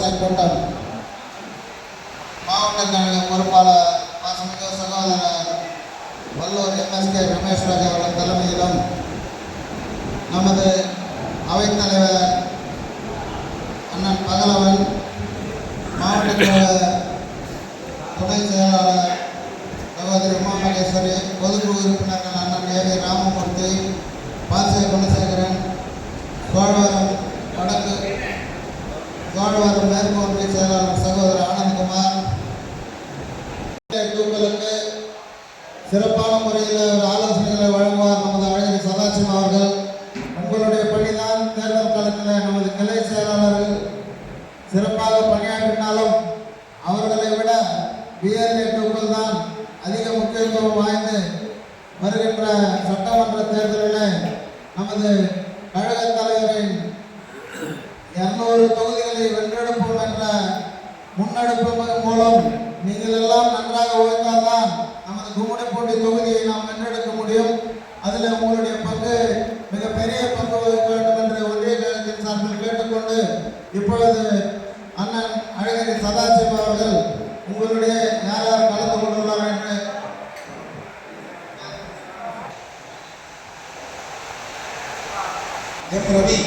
ஆலோசனை கூட்டம் மாவட்ட கழக பொறுப்பாளர் சகோதரர் வல்லூர் எம்எஸ்கே ரமேஷ் அவர்கள் தலைமையிலும் நமது அவைத்தலைவர் அண்ணன் பகலவன் மாவட்ட கழக துணை செயலாளர் சகோதரி உமா மகேஸ்வரி பொதுக்குழு உறுப்பினர்கள் அண்ணன் ஏ வி ராமமூர்த்தி பாசிய குணசேகரன் சோழவரம் வடக்கு சோழவரம் மேற்கு ஒன்றிய செயலாளர் சகோதரர் ஆனந்த்குமார் தூக்களுக்கு சிறப்பான முறையில் ஒரு ஆலோசனைகளை வழங்குவார் நமது அழகிரி சதாசிவம் அவர்கள். உங்களுடைய பணிதான் தேர்தல் காலத்தில் நமது கிளை செயலாளர்கள் சிறப்பாக பணியாற்றினாலும் அவர்களை விட பிஎல்ஏ டூக்கள் தான் அதிக முக்கியத்துவம் வாய்ந்து வருகின்ற சட்டமன்ற தேர்தலில் நமது கழக தலைவரின் இரநூறு தொகுதிகளை வென்றெடுப்போம் என்ற முன்னெடுப்பு மூலம் நீங்கள் எல்லாம் நன்றாக உழைத்தால்தான் நமது கும்மிடிப்பூண்டி தொகுதியை நாம் வென்றெடுக்க முடியும். அதில் உங்களுடைய பங்கு மிகப்பெரிய பங்கு வகிக்க வேண்டும் என்று ஒன்றிய கழகத்தின் சார்பில் கேட்டுக்கொண்டு இப்பொழுது அண்ணன் அழகிரி சதாசிவம் அவர்கள் உங்களுடைய யார் யார் கலந்து கொண்டுள்ளார் என்று எம் ரவி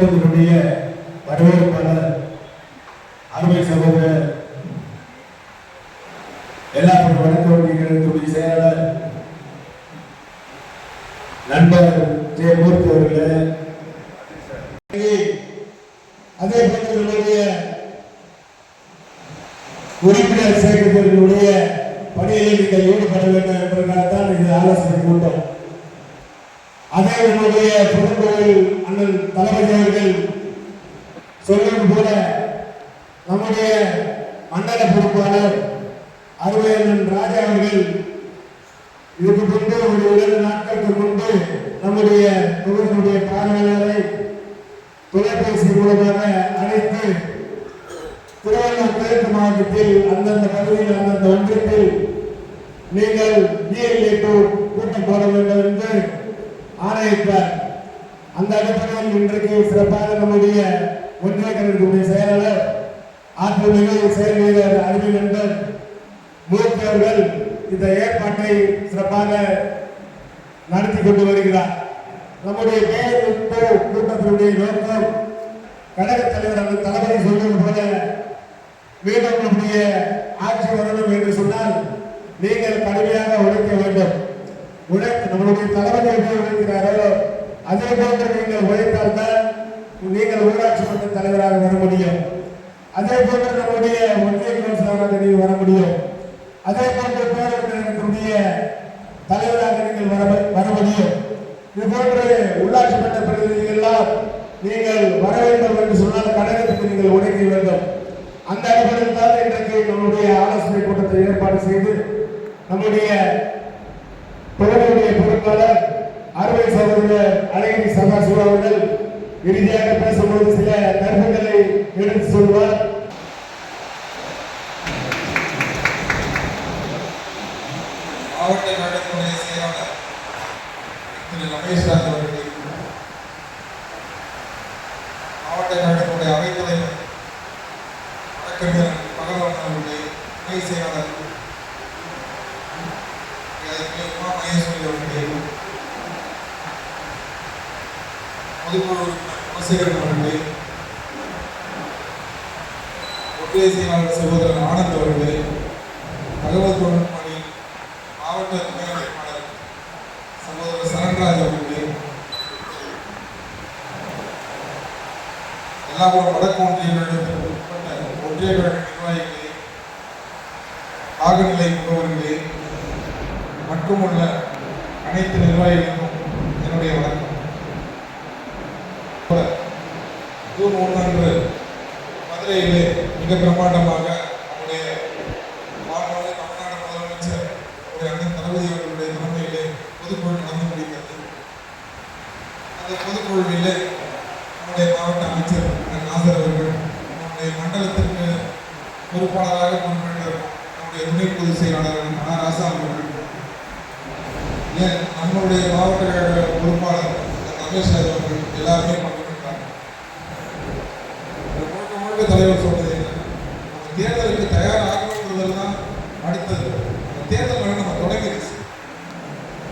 கூட்டத்தினுடைய வரவேற்பாளர் அருமை சகோதரர் எல்லா வடக்கு ஒன்றியங்களுடைய செயலாளர் நண்பர் ஜெய மூர்த்தி அவர்களே. அதே போன்றவர்களுடைய உறுப்பினர் சேர்க்கைகளுடைய பணியில் நீங்கள் ஈடுபட வேண்டும் என்பதற்காகத்தான் இது ஆலோசனை கூட்டம். அதே நம்முடைய புதுக்கோவில் அண்ணன் தளபதி அவர்கள் சொல்வது போல நம்முடைய மண்டல பொறுப்பாளர் அறுவை அண்ணன் ராஜா அவர்கள் இதுக்கு முன்பு ஒரு இரண்டு நாட்களுக்கு முன்பு நம்முடைய தொகுதியினுடைய பார்வையாளரை தொலைபேசி மூலமாக அழைத்து திருவள்ளூர் கிழக்கு மாவட்டத்தில் அந்தந்த பகுதியில் அந்தந்த ஒன்றியத்தில் நீங்கள் பிஎல்ஏ கூட்டம் போட வேண்டும் என்று ஆணையிட்டார். அந்த அடிப்படையில் இன்றைக்கு சிறப்பாக நம்முடைய ஒன்றிய கழகத்துடைய செயலாளர் ஆற்றுமிகு செயல் வீரர் அறிவு நண்பர் மூர்த்தி அவர்கள் இந்த ஏற்பாட்டை சிறப்பாக நடத்தி கொண்டு வருகிறார். நம்முடைய பேர் கூட்டத்தினுடைய நோக்கம் கழக தலைவர் அந்த தளபதி சொல்வது போல மீண்டும் நம்முடைய ஆட்சி வரணும் என்று சொன்னால் நீங்கள் கடுமையாக உழைக்க வேண்டும். உழைத்து நம்மளுடைய தளபதி எப்படி உழைக்கிறாரோ அதே போன்று நீங்கள் உழைத்தால்தான் நீங்கள் ஊராட்சி மன்ற தலைவராக வர முடியும். அதே போன்று நம்முடைய ஒன்றிய கவுன்சிலராக நீங்கள் வர முடியும். அதே போன்று பேரவையினுடைய தலைவராக நீங்கள் வர வர முடியும். இது போன்று உள்ளாட்சி மன்ற பிரதிநிதிகள் எல்லாம் நீங்கள் வர வேண்டும் என்று சொன்னால் கழகத்துக்கு நீங்கள் உழைக்க வேண்டும். அந்த அடிப்படையில் தான் இன்றைக்கு நம்முடைய ஆலோசனை கூட்டத்தை ஏற்பாடு செய்து நம்முடைய தொகுதியுடைய பொறுப்பாளர் அறுவை சகோதரர் அழகிரி சதாசிவ அவர்கள் இறுதியாக பேசும்போது சில கருத்துக்களை எடுத்து சொல்வார். மாவட்ட கழகத்தினுடைய செயலாளர் திரு ரமேஷ் ராஜ் அவர்களே மாவட்ட கழகத்தினுடைய அவைத்தலைவர் வழக்கறிஞர் பகவான் அவர்களுடைய துணை செயலாளர் திரு உமா மகேஸ்வரி அவர்களே திருப்பூர் உறுப்பினர் குணசேகரன் அவர்களே செயலாளர் சகோதரர் ஆனந்த் அவர்களே தகவல் தொழில்நுட்பணி மாவட்ட துணை அமைப்பாளர் சகோதரர் சரண்ராஜ் அவர்களே எல்லாரும் வடக்கு ஒன்றியங்களுக்கு உட்பட்ட ஒன்றிய கழக நிர்வாகிகளே ஆகநிலை முகவர்களே மற்றும் உள்ள அனைத்து நிர்வாகிகளுக்கும் என்னுடைய வணக்கம். ஜூன் ஒன்று மதுரையிலே மிக பிரமாண்டமாக நம்முடைய மாண்புமிகு தமிழ்நாடு முதலமைச்சர் நம்முடைய அண்ணன் தளபதி அவர்களுடைய தலைமையிலே பொதுக்குழு நடந்து முடிந்தது அந்த பொதுக்குழுவிலே நம்முடைய மாவட்ட அமைச்சர் அண்ணன் நாசர் அவர்கள் நம்முடைய மண்டலத்திற்கு பொறுப்பாளராக பொறுப்பேற்ற நம்முடைய துணை பொதுச் செயலாளர் அண்ணா ராசா அவர்கள். ஏன்? நம்மளுடைய மாவட்ட கழக பொறுப்பாளர் ரமேஷ் அவர்கள் எல்லாருமே பங்கேற்றாங்க தலைவர் சொன்னது தேர்தலுக்கு தயாராகணுங்கிறது அடுத்தது. தேர்தல் வேணும் நம்ம தொடங்கிடுச்சு.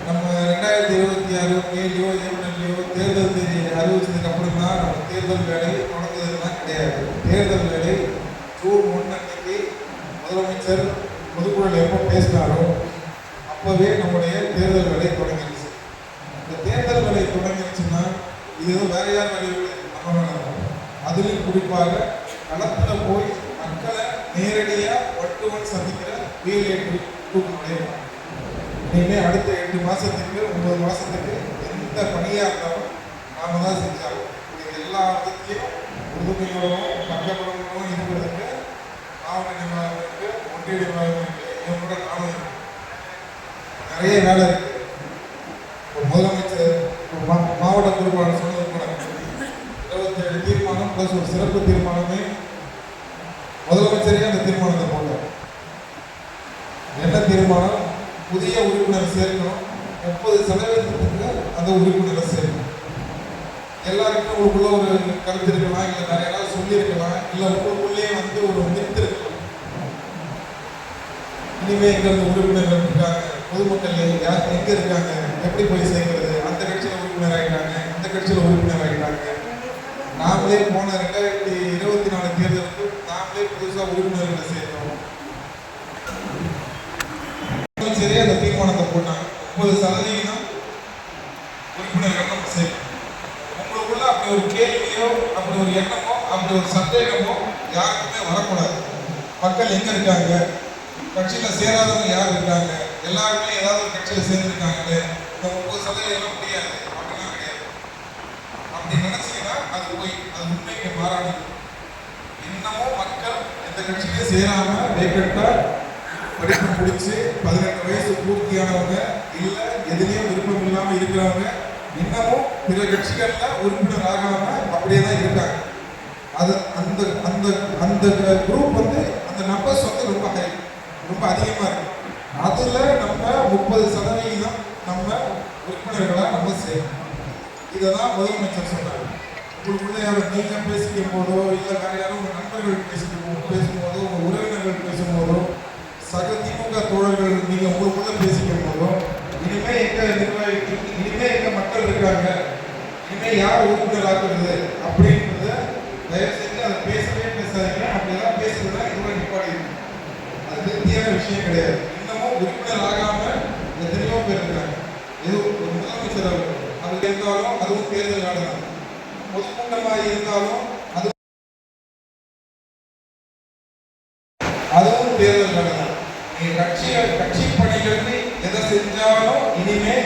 நம்ம ரெண்டாயிரத்தி இருபத்தி ஆறு மேலையோ ஏப்ரல்லையோ தேர்தல் தேதி அறிவிச்சதுக்கு அப்புறம் தான் நம்ம தேர்தல் வேலை தொடங்குறதுலாம் கிடையாது. தேர்தல் வேலை ஜூன் ஒன்று அன்னைக்கு முதலமைச்சர் பொதுக்குழுவில் எப்போ பேசினாரோ அப்போவே நம்முடைய தேர்தல் வேலை தொடங்கிடுச்சு. இந்த தேர்தல் வேலை தொடங்கிடுச்சுன்னா இது வேற யார் வேலையும் இல்லை நம்ம அதுலேயும் குறிப்பாக களத்தில் போய் மக்களை நேரடியாக ஒன் டு ஒன் சந்திக்கிற ரியல் ஏற்று நம்முடைய இனிமே அடுத்த எட்டு மாசத்துக்கு ஒன்பது மாசத்துக்கு எந்த பணியா இருந்தாலும் நாம தான் செஞ்சாகும் இது எல்லா விதத்தையும் உறுதுணையோடும் பக்கபலமும் இருக்கிறதுக்கு மாவட்ட நிர்வாகத்திற்கு ஒன்றிய நிர்வாகத்திற்கு இவங்களோட நானும் இருக்கேன். நிறைய வேலை இருக்கு. ஒரு முதலமைச்சர் மா- மாவட்ட பொறுப்பாளர் சொன்ன தீர்மானம் ஒரு சிறப்பு தீர்மானமே முதலமைச்சரே அந்த தீர்மானத்தை போட்டார். என்ன தீர்மானம்? புதிய உறுப்பினர் சேர்க்கணும். முப்பது சதவீதத்துக்கு அந்த உறுப்பினரை சேர்க்கணும். எல்லாருக்கும் உங்களுக்குள்ள ஒரு கருத்து இருக்கலாம் இல்லை நிறைய நாள் சொல்லியிருக்கலாம் இல்லை உங்களுக்குள்ளேயே வந்து ஒரு மித்து இருக்கலாம். இனிமே எங்க இருந்து உறுப்பினர்கள் இருக்காங்க? பொதுமக்கள் யார் எங்க இருக்காங்க? எப்படி போய் சேர்க்கிறது? அந்த கட்சியில் உறுப்பினர் ஆகிட்டாங்க இந்த கட்சியில் உறுப்பினர் ஆகிட்டாங்க நாமளே போன ரெண்டாயிரத்தி இருபத்தி நாலு தேர்தலுக்கு நாமளே புதுசாக உறுப்பினர்களை சேர்த்தோம். சரி அந்த தீர்மானத்தை போட்டாங்க. முப்பது சதவீதம் உறுப்பினர்கள் நம்ம சேர்க்கணும். உங்களுக்குள்ள அப்படி ஒரு கேள்வியோ அப்படி ஒரு எண்ணமோ அப்படி ஒரு சந்தேகமோ யாருக்குமே வரக்கூடாது. மக்கள் எங்க இருக்காங்க? கட்சியில சேராதவங்க யார் இருக்காங்க? எல்லாருமே ஏதாவது ஒரு கட்சியில சேர்ந்துருக்காங்களே. இந்த முப்பது சதவீதம் முடியாது. நினைச்சீங்கன்னா அது போய் அது உண்மைக்கு மாறானது இன்னமும் மக்கள் எந்த கட்சியிலையும் சேராம வேக்கட்டா படிப்பு முடிச்சு பதினெட்டு வயசு பூர்த்தியானவங்க இல்லை எதுலேயும் விருப்பம் இல்லாமல் இருக்கிறவங்க இன்னமும் பிற கட்சிகளில் உறுப்பினர் ஆகாம அப்படியே தான் இருக்காங்க. அது அந்த அந்த அந்த குரூப் வந்து அந்த நம்பர்ஸ் வந்து ரொம்ப ஹை ரொம்ப அதிகமாக இருக்கு. அதில் நம்ம முப்பது சதவிகிதம் நம்ம உறுப்பினர்களை நம்ம செய்யணும் இதை தான் முதலமைச்சர் சொன்னாங்க உங்களுக்குள்ள யாரும் நீங்கள் பேசிக்கும் போதோ இல்லை வேற யாரும் உங்கள் நண்பர்கள் பேசிக்கும் பேசும்போதோ உங்கள் உறவினர்கள் பேசும்போதோ சக திமுக தோழர்கள் நீங்கள் உங்களுக்குள்ள பேசிக்கும் போதோ இனிமே எங்க நிர்வாகி இனிமே எங்க மக்கள் இருக்காங்க இனிமே யார் உறுப்பினர் ஆக்குறது அப்படின்றத தயவு செஞ்சு அதை பேசவே பேசாதீங்க. அப்படியெல்லாம் பேசுறதுனா இதோட நிப்பாடி இருக்கு. அது திருப்தியான விஷயம் கிடையாது. இன்னமும் உறுப்பினர் ஆகாம எத்தனையோ பேர் இருக்காங்க இது ஒரு முதலமைச்சர் அவர் இருந்தாலும் அதுவும் தேர்தல் நாடுதான் பொதுக்கூட்டமாக இருந்தாலும் அது அதுவும் தேர்தல் நாடுதான் நீங்க கட்சி கட்சி பணிகளுக்கு எதை செஞ்சாலும் இனிமே